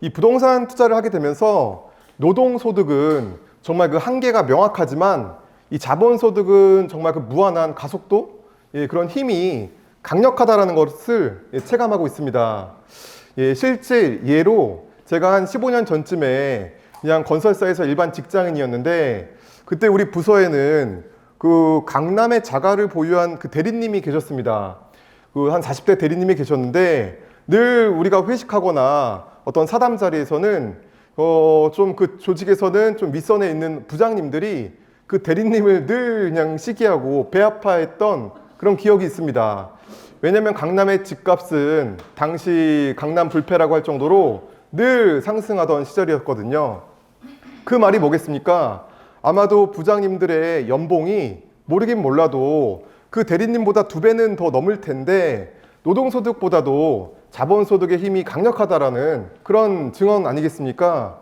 이 부동산 투자를 하게 되면서 노동 소득은 정말 그 한계가 명확하지만 이 자본 소득은 정말 그 무한한 가속도 예, 그런 힘이 강력하다라는 것을 예, 체감하고 있습니다. 예, 실제 예로 제가 한 15년 전쯤에 그냥 건설사에서 일반 직장인이었는데 그때 우리 부서에는 그 강남의 자가를 보유한 그 대리님이 계셨습니다. 그 한 40대 대리님이 계셨는데 늘 우리가 회식하거나 어떤 사담 자리에서는 어 좀 그 조직에서는 좀 윗선에 있는 부장님들이 그 대리님을 늘 그냥 시기하고 배 아파했던 그런 기억이 있습니다. 왜냐면 강남의 집값은 당시 강남 불패라고 할 정도로 늘 상승하던 시절이었거든요. 그 말이 뭐겠습니까? 아마도 부장님들의 연봉이 모르긴 몰라도 그 대리님보다 두 배는 더 넘을 텐데 노동소득보다도 자본소득의 힘이 강력하다라는 그런 증언 아니겠습니까?